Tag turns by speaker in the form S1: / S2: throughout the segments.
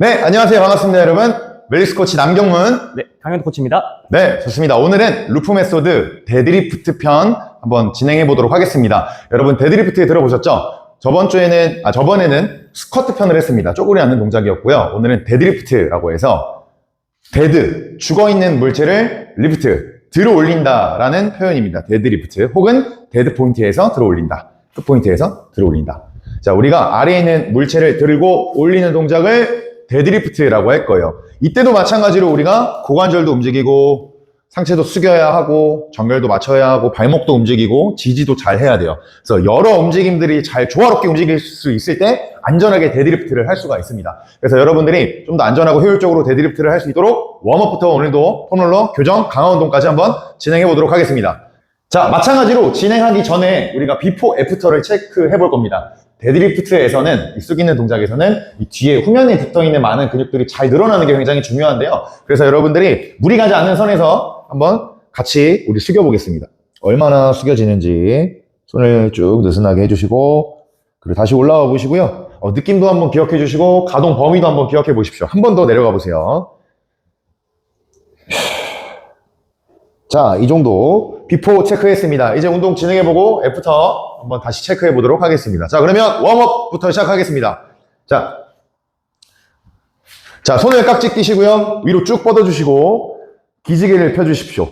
S1: 네, 안녕하세요. 반갑습니다, 여러분. 웰리스 코치 남경문.
S2: 네, 강현도 코치입니다.
S1: 네, 좋습니다. 오늘은 루프 메소드 데드리프트 편 한번 진행해 보도록 하겠습니다. 여러분, 데드리프트 들어보셨죠? 저번 주에는, 아, 저번에는 스쿼트 편을 했습니다. 쪼그리 앉는 동작이었고요. 오늘은 데드리프트라고 해서 데드, 죽어있는 물체를 리프트, 들어 올린다라는 표현입니다. 데드리프트. 혹은 데드 포인트에서 들어 올린다. 끝 포인트에서 들어 올린다. 자, 우리가 아래에 있는 물체를 들고 올리는 동작을 데드리프트라고 할 거예요. 이때도 마찬가지로 우리가 고관절도 움직이고 상체도 숙여야 하고 정렬도 맞춰야 하고 발목도 움직이고 지지도 잘 해야 돼요. 그래서 여러 움직임들이 잘 조화롭게 움직일 수 있을 때 안전하게 데드리프트를 할 수가 있습니다. 그래서 여러분들이 좀 더 안전하고 효율적으로 데드리프트를 할 수 있도록 웜업부터 오늘도 폼롤러 교정 강화 운동까지 한번 진행해 보도록 하겠습니다. 자, 마찬가지로 진행하기 전에 우리가 비포 애프터를 체크해 볼 겁니다. 데드리프트에서는, 이 숙이는 동작에서는 이 뒤에 후면에 붙어 있는 많은 근육들이 잘 늘어나는 게 굉장히 중요한데요. 그래서 여러분들이 무리 가지 않는 선에서 한번 같이 우리 숙여 보겠습니다. 얼마나 숙여지는지 손을 쭉 느슨하게 해주시고, 그리고 다시 올라와 보시고요. 어, 느낌도 한번 기억해 주시고, 가동 범위도 한번 기억해 보십시오. 한 번 더 내려가 보세요. 자, 이 정도 비포 체크했습니다. 이제 운동 진행해보고 애프터 한번 다시 체크해 보도록 하겠습니다. 자, 그러면 웜업부터 시작하겠습니다. 자, 자, 손을 깍지 끼시고요. 위로 쭉 뻗어주시고 기지개를 펴주십시오.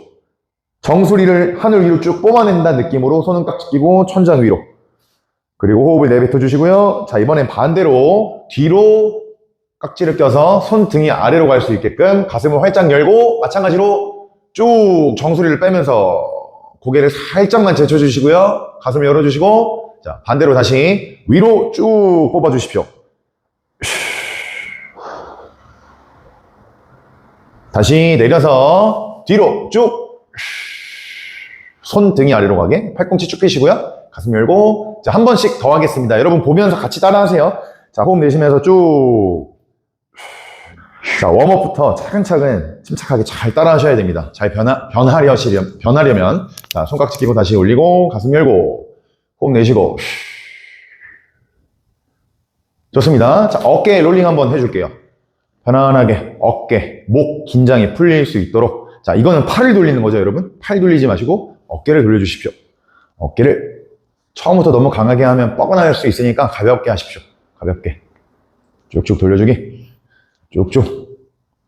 S1: 정수리를 하늘 위로 쭉 뽑아낸다는 느낌으로 손은 깍지 끼고 천장 위로. 그리고 호흡을 내뱉어 주시고요. 자, 이번엔 반대로 뒤로 깍지를 껴서 손등이 아래로 갈 수 있게끔 가슴을 활짝 열고 마찬가지로 쭉 정수리를 빼면서 고개를 살짝만 제쳐주시고요. 가슴을 열어주시고 자 반대로 다시 위로 쭉 뽑아주십시오. 다시 내려서 뒤로 쭉 손 등이 아래로 가게 팔꿈치 쭉 펴시고요. 가슴 열고 자 한 번씩 더 하겠습니다. 여러분 보면서 같이 따라하세요. 자 호흡 내쉬면서 쭉 자, 웜업부터 차근차근 침착하게 잘 따라 하셔야 됩니다. 잘 변화, 변하려시려, 변하려면. 자, 손깍지 끼고 다시 올리고, 가슴 열고, 호흡 내쉬고. 좋습니다. 자, 어깨 롤링 한번 해줄게요. 편안하게 어깨, 목 긴장이 풀릴 수 있도록. 자, 이거는 팔을 돌리는 거죠, 여러분. 팔 돌리지 마시고 어깨를 돌려주십시오. 어깨를 처음부터 너무 강하게 하면 뻐근할 수 있으니까 가볍게 하십시오. 가볍게. 쭉쭉 돌려주기. 쭉쭉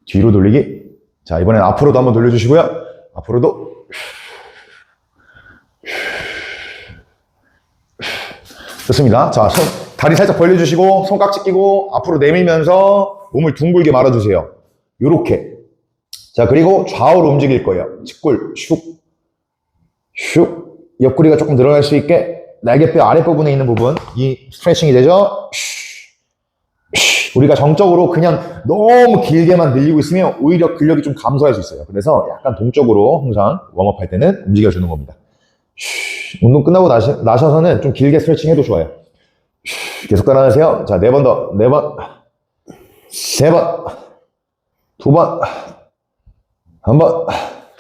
S1: 뒤로 돌리기. 자, 이번엔 앞으로도 한번 돌려주시고요. 앞으로도. 좋습니다. 자, 손, 다리 살짝 벌려주시고, 손깍지 끼고, 앞으로 내밀면서 몸을 둥글게 말아주세요. 요렇게. 자, 그리고 좌우로 움직일 거예요. 직골, 슉, 슉. 옆구리가 조금 늘어날 수 있게, 날개뼈 아랫부분에 있는 부분, 이 스트레칭이 되죠? 우리가 정적으로 그냥 너무 길게만 늘리고 있으면 오히려 근력이 좀 감소할 수 있어요. 그래서 약간 동적으로 항상 웜업 할 때는 움직여주는 겁니다. 쉬, 운동 끝나고 나시, 나셔서는 좀 길게 스트레칭 해도 좋아요. 쉬, 계속 따라하세요. 자, 네 번 더. 네 번. 세 번. 두 번. 한 번.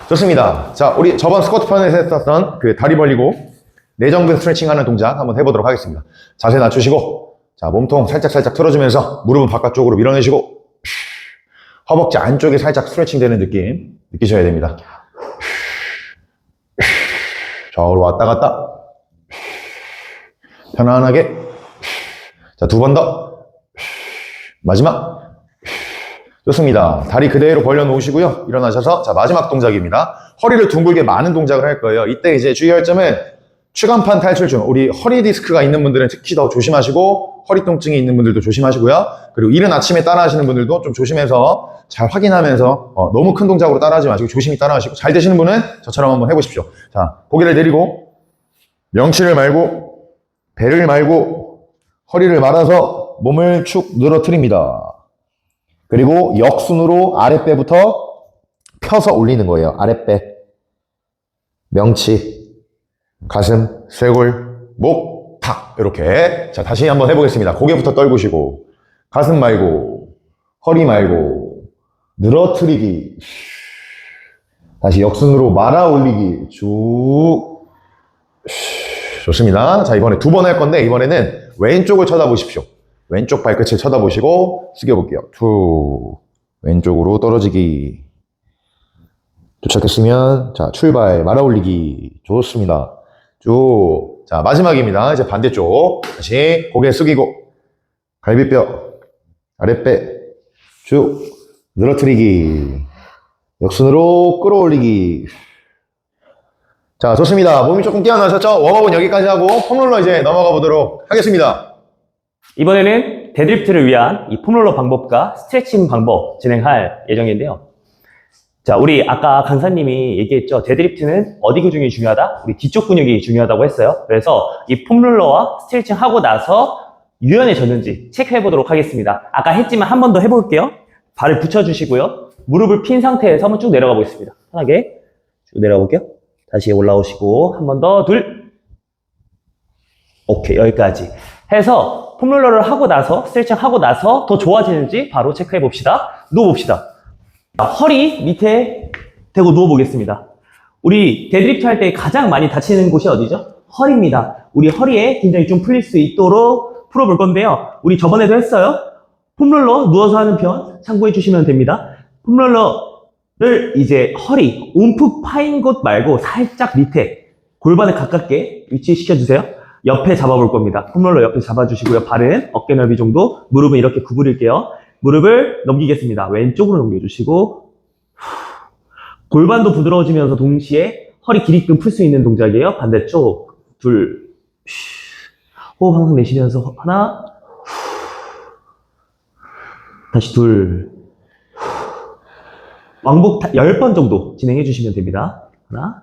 S1: 좋습니다. 자, 우리 저번 스쿼트 편에서 했었던 그 다리 벌리고 내전근 스트레칭 하는 동작 한번 해보도록 하겠습니다. 자세 낮추시고 자, 몸통 살짝살짝 틀어주면서 무릎은 바깥쪽으로 밀어내시고 허벅지 안쪽에 살짝 스트레칭 되는 느낌 느끼셔야 됩니다. 좌우로 왔다 갔다 편안하게 자, 두 번 더 마지막 좋습니다. 다리 그대로 벌려 놓으시고요. 일어나셔서 자 마지막 동작입니다. 허리를 둥글게 많은 동작을 할 거예요. 이때 이제 주의할 점은 추간판 탈출증, 우리 허리 디스크가 있는 분들은 특히 더 조심하시고 허리 통증이 있는 분들도 조심하시고요. 그리고 이른 아침에 따라 하시는 분들도 좀 조심해서 잘 확인하면서 어, 너무 큰 동작으로 따라하지 마시고 조심히 따라하시고 잘 되시는 분은 저처럼 한번 해보십시오. 자, 고개를 내리고 명치를 말고 배를 말고 허리를 말아서 몸을 축 늘어뜨립니다. 그리고 역순으로 아랫배부터 펴서 올리는 거예요. 아랫배. 명치. 가슴, 쇄골, 목, 탁 이렇게 자 다시 한번 해보겠습니다. 고개부터 떨구시고 가슴 말고 허리 말고 늘어뜨리기 다시 역순으로 말아 올리기 쭉 좋습니다. 자 이번에 두 번 할 건데 이번에는 왼쪽을 쳐다보십시오. 왼쪽 발끝을 쳐다보시고 숙여볼게요. 투. 왼쪽으로 떨어지기. 도착했으면, 자, 출발, 말아 올리기. 좋습니다. 쭉. 자, 마지막입니다. 이제 반대쪽. 다시 고개 숙이고, 갈비뼈, 아랫배, 쭉. 늘어뜨리기. 역순으로 끌어올리기. 자, 좋습니다. 몸이 조금 깨어나셨죠? 웜업은 여기까지 하고 폼롤러 이제 넘어가 보도록 하겠습니다.
S2: 이번에는 데드리프트를 위한 이 폼롤러 방법과 스트레칭 방법 진행할 예정인데요. 자, 우리 아까 강사님이 얘기했죠. 데드리프트는 어디 근육이 중요하다? 우리 뒤쪽 근육이 중요하다고 했어요. 그래서 이 폼롤러와 스트레칭 하고 나서 유연해졌는지 체크해 보도록 하겠습니다. 아까 했지만 한 번 더 해볼게요. 발을 붙여주시고요. 무릎을 핀 상태에서 한번 쭉 내려가 보겠습니다. 편하게 쭉 내려가 볼게요. 다시 올라오시고 한 번 더 둘. 오케이 여기까지 해서 폼롤러를 하고 나서 스트레칭 하고 나서 더 좋아지는지 바로 체크해 봅시다. 누워 봅시다. 허리 밑에 대고 누워 보겠습니다. 우리 데드리프트 할 때 가장 많이 다치는 곳이 어디죠? 허리입니다. 우리 허리에 긴장이 좀 풀릴 수 있도록 풀어볼 건데요. 우리 저번에도 했어요. 폼롤러 누워서 하는 편 참고해 주시면 됩니다. 폼롤러를 이제 허리, 움푹 파인 곳 말고 살짝 밑에 골반에 가깝게 위치시켜 주세요. 옆에 잡아볼 겁니다. 폼롤러 옆에 잡아주시고요. 발은 어깨 넓이 정도, 무릎은 이렇게 구부릴게요. 무릎을 넘기겠습니다. 왼쪽으로 넘겨주시고 골반도 부드러워지면서 동시에 허리 길이끔 풀 수 있는 동작이에요. 반대쪽 둘 호흡 항상 내쉬면서 하나 다시 둘 왕복 10번 정도 진행해 주시면 됩니다. 하나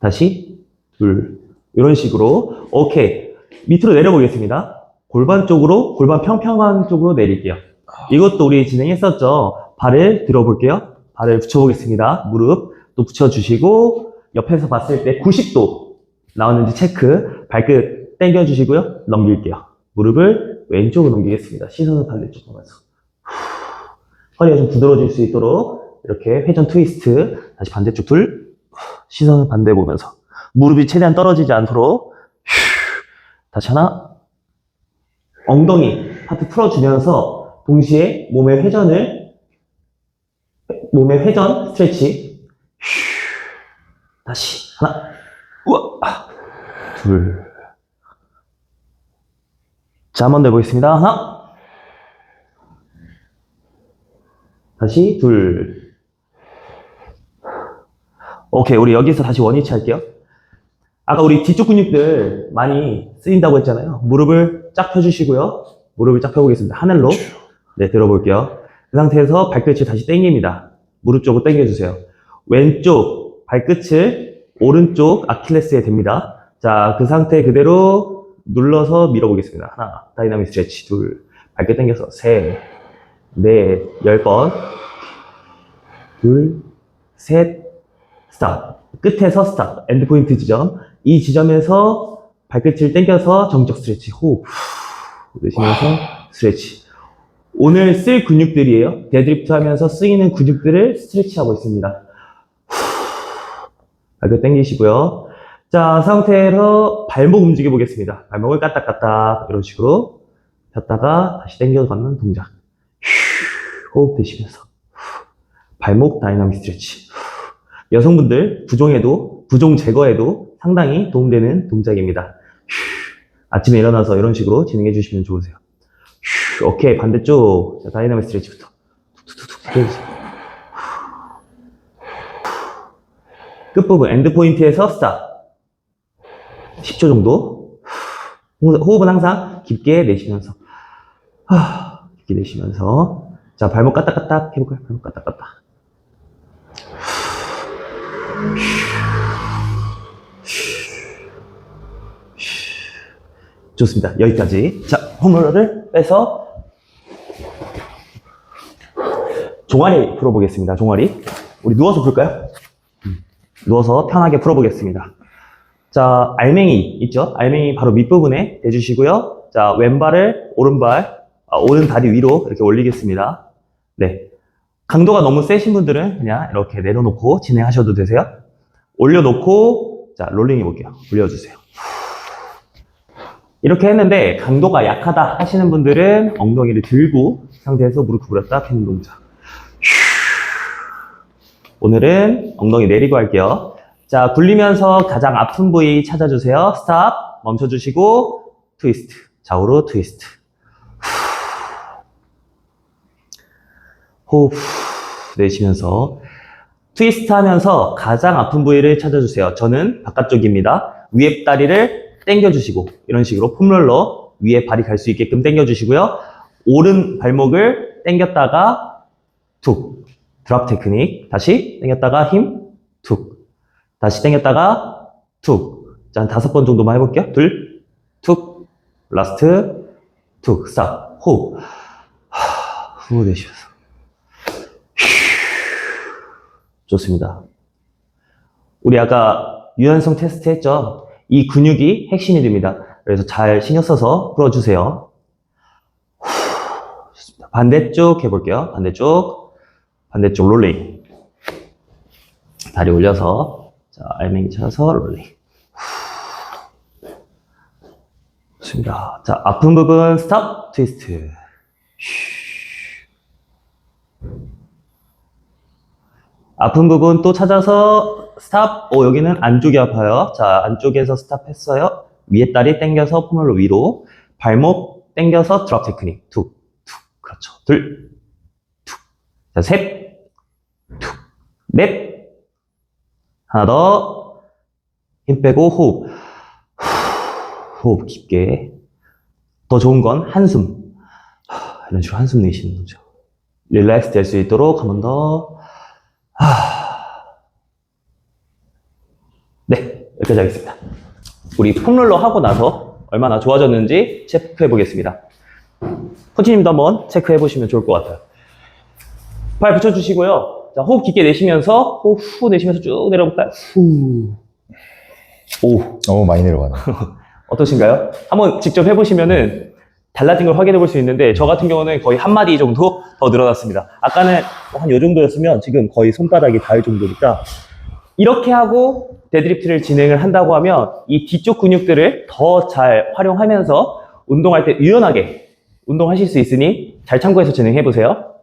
S2: 다시 둘 이런 식으로 오케이 밑으로 내려보겠습니다. 골반 쪽으로 골반 평평한 쪽으로 내릴게요. 이것도 우리 진행했었죠. 발을 들어볼게요. 발을 붙여보겠습니다. 무릎 또 붙여주시고 옆에서 봤을 때 90도 나왔는지 체크 발끝 당겨주시고요. 넘길게요. 무릎을 왼쪽으로 넘기겠습니다. 시선은 반대쪽 보면서 허리가 좀 부드러워질 수 있도록 이렇게 회전 트위스트 다시 반대쪽 둘 시선을 반대 보면서 무릎이 최대한 떨어지지 않도록 다시 하나 엉덩이 파트 풀어주면서 동시에 몸의 회전을 몸의 회전 스트레치. 다시. 하나. 우와. 둘. 자, 한 번 더 해보겠습니다. 하나. 다시 둘. 오케이 우리 여기서 다시 원위치 할게요. 아까 우리 뒤쪽 근육들 많이 쓰인다고 했잖아요. 무릎을 쫙 펴주시고요. 무릎을 쫙 펴보겠습니다. 하늘로. 네, 들어볼게요. 그 상태에서 발끝을 다시 당깁니다. 무릎 쪽으로 당겨주세요. 왼쪽 발끝을 오른쪽 아킬레스에 댑니다. 자, 그 상태 그대로 눌러서 밀어보겠습니다. 하나, 다이나믹 스트레치. 둘, 발끝 당겨서 셋, 넷, 열 번. 둘, 셋, 스탑. 끝에서 스탑. 엔드포인트 지점. 이 지점에서 발끝을 당겨서 정적 스트레치. 호흡. 내쉬면서 스트레치. 오늘 쓸 근육들이에요. 데드리프트 하면서 쓰이는 근육들을 스트레치하고 있습니다. 발끝 당기시고요. 자, 상태에서 발목 움직여 보겠습니다. 발목을 까딱까딱 이런 식으로 폈다가 다시 당겨가는 동작. 호흡 되시면서 발목 다이나믹 스트레치. 여성분들 부종에도 부종 제거에도 상당히 도움되는 동작입니다. 아침에 일어나서 이런 식으로 진행해 주시면 좋으세요. 오케이 반대쪽. 자, 다이나믹 스트레치부터. 툭툭툭툭 해주세요. 끝부분 엔드 포인트에서 스탑. 10초 정도. 호흡은 항상 깊게 내쉬면서. 하, 깊게 내쉬면서. 자 발목 까딱까딱 해볼까요? 발목 까딱까딱 좋습니다. 여기까지. 자, 홈롤러를 빼서 종아리 풀어보겠습니다. 종아리. 우리 누워서 풀까요? 음, 누워서 편하게 풀어보겠습니다. 자, 알맹이 있죠? 알맹이 바로 밑부분에 대주시고요. 자, 왼발을 오른발, 아, 오른 다리 위로 이렇게 올리겠습니다. 네. 강도가 너무 세신 분들은 그냥 이렇게 내려놓고 진행하셔도 되세요. 올려놓고, 자, 롤링 해볼게요. 올려주세요. 이렇게 했는데 강도가 약하다 하시는 분들은 엉덩이를 들고 이 상태에서 무릎 구부렸다 펴는 동작. 오늘은 엉덩이 내리고 할게요. 자, 굴리면서 가장 아픈 부위 찾아주세요. 스탑. 멈춰주시고, 트위스트. 좌우로 트위스트. 호흡 내쉬면서 트위스트 하면서 가장 아픈 부위를 찾아주세요. 저는 바깥쪽입니다. 위에 다리를 당겨주시고 이런 식으로 폼롤러 위에 발이 갈 수 있게끔 당겨주시고요. 오른 발목을 당겼다가 툭 드랍 테크닉 다시 당겼다가 힘 툭 다시 당겼다가 툭 자, 한 다섯 번 정도만 해볼게요. 둘, 툭, 라스트, 툭, 스탑, 호흡. 하, 후 내쉬면서. 좋습니다. 우리 아까 유연성 테스트 했죠? 이 근육이 핵심이 됩니다. 그래서 잘 신경 써서 풀어주세요. 반대쪽 해볼게요. 반대쪽. 반대쪽 롤링. 다리 올려서. 자, 알맹이 쳐서 롤링. 후. 좋습니다. 자, 아픈 부분 스탑, 트위스트. 아픈 부분 또 찾아서 스탑. 오, 여기는 안쪽이 아파요. 자, 안쪽에서 스탑 했어요. 위에 다리 당겨서 포멀로 위로. 발목 당겨서 드랍 테크닉. 툭, 툭. 그렇죠. 둘, 툭. 자, 셋, 툭, 넷. 하나 더. 힘 빼고 호흡. 호흡 깊게. 더 좋은 건 한숨. 이런 식으로 한숨 내쉬는 거죠. 릴렉스 될 수 있도록 한 번 더. 네, 여기까지 하겠습니다. 우리 폼롤러 하고 나서 얼마나 좋아졌는지 체크해 보겠습니다. 코치님도 한번 체크해 보시면 좋을 것 같아요. 발 붙여주시고요. 자, 호흡 깊게 내쉬면서 호흡 후 내쉬면서 쭉 내려볼까요? 후. 오,
S1: 너무 많이 내려가네.
S2: 어떠신가요? 한번 직접 해보시면은 달라진 걸 확인해 볼 수 있는데 저 같은 경우는 거의 한 마디 정도 더 늘어났습니다. 아까는 한 요 정도였으면 지금 거의 손바닥이 닿을 정도니까 이렇게 하고 데드리프트를 진행을 한다고 하면 이 뒤쪽 근육들을 더 잘 활용하면서 운동할 때 유연하게 운동하실 수 있으니 잘 참고해서 진행해 보세요.